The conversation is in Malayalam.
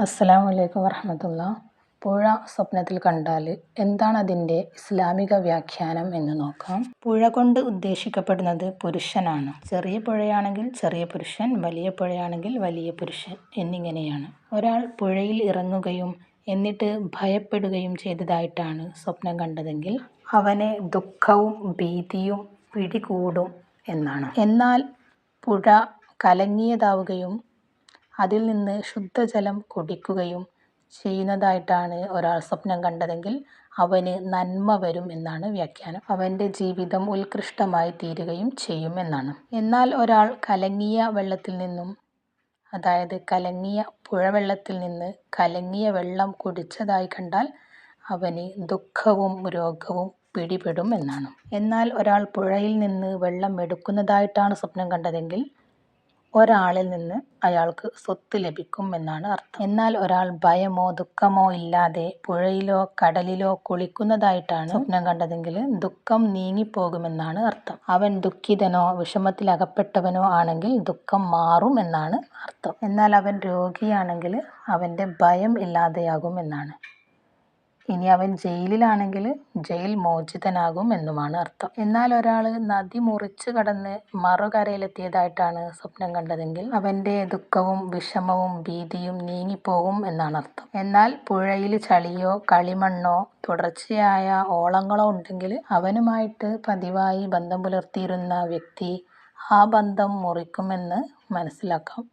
അസ്സലാമു അലൈക്കും വറഹമത്തുള്ള. പുഴ സ്വപ്നത്തിൽ കണ്ടാൽ എന്താണ് അതിന്റെ ഇസ്ലാമിക വ്യാഖ്യാനം എന്ന് നോക്കാം. പുഴ കൊണ്ട് ഉദ്ദേശിക്കപ്പെടുന്നത് പുരുഷനാണ്. ചെറിയ പുഴയാണെങ്കിൽ ചെറിയ പുരുഷൻ വലിയ പുഴയാണെങ്കിൽ വലിയ പുരുഷൻ എന്നിങ്ങനെയാണ്. ഒരാൾ പുഴയിൽ ഇറങ്ങുകയും എന്നിട്ട് ഭയപ്പെടുകയും ചെയ്തതായിട്ടാണ് സ്വപ്നം കണ്ടതെങ്കിൽ അവനെ ദുഃഖവും ഭീതിയും പിടികൂടും എന്നാണ്. എന്നാൽ പുഴ കലങ്ങിയതാവുകയും അതിൽ നിന്ന് ശുദ്ധജലം കുടിക്കുകയും ചെയ്യുന്നതായിട്ടാണ് ഒരാൾ സ്വപ്നം കണ്ടതെങ്കിൽ അവന് നന്മ വരും എന്നാണ് വ്യാഖ്യാനം. അവന്റെ ജീവിതം ഉത്കൃഷ്ടമായി തീരുകയും ചെയ്യും എന്നാണ്. എന്നാൽ ഒരാൾ കലങ്ങിയ വെള്ളത്തിൽ നിന്നും അതായത് കലങ്ങിയ പുഴവെള്ളത്തിൽ നിന്ന് കലങ്ങിയ വെള്ളം കുടിച്ചതായി കണ്ടാൽ അവന് ദുഃഖവും രോഗവും പിടിപെടും എന്നാണ്. എന്നാൽ ഒരാൾ പുഴയിൽ നിന്ന് വെള്ളം എടുക്കുന്നതായിട്ടാണ് സ്വപ്നം കണ്ടതെങ്കിൽ ഒരാളിൽ നിന്ന് അയാൾക്ക് സ്വത്ത് ലഭിക്കും എന്നാണ് അർത്ഥം. എന്നാൽ ഒരാൾ ഭയമോ ദുഃഖമോ ഇല്ലാതെ പുഴയിലോ കടലിലോ കുളിക്കുന്നതായിട്ടാണ് സ്വപ്നം കണ്ടതെങ്കിൽ ദുഃഖം നീങ്ങിപ്പോകുമെന്നാണ് അർത്ഥം. അവൻ ദുഃഖിതനോ വിഷമത്തിലകപ്പെട്ടവനോ ആണെങ്കിൽ ദുഃഖം മാറും എന്നാണ് അർത്ഥം. എന്നാൽ അവൻ രോഗിയാണെങ്കിൽ അവന്റെ ഭയം ഇല്ലാതെയാകും എന്നാണ്. ഇനി അവൻ ജയിലിലാണെങ്കിൽ ജയിൽ മോചിതനാകും എന്നുമാണ് അർത്ഥം. എന്നാൽ ഒരാൾ നദി മുറിച്ച് കടന്ന് മറുകരയിലെത്തിയതായിട്ടാണ് സ്വപ്നം കണ്ടതെങ്കിൽ അവന്റെ ദുഃഖവും വിഷമവും ഭീതിയും നീങ്ങിപ്പോകും എന്നാണ് അർത്ഥം. എന്നാൽ പുഴയിൽ ചളിയോ കളിമണ്ണോ തുടർച്ചയായ ഓളങ്ങളോ ഉണ്ടെങ്കിൽ അവനുമായിട്ട് പതിവായി ബന്ധം പുലർത്തിയിരുന്ന വ്യക്തി ആ ബന്ധം മുറിക്കുമെന്ന് മനസ്സിലാക്കാം.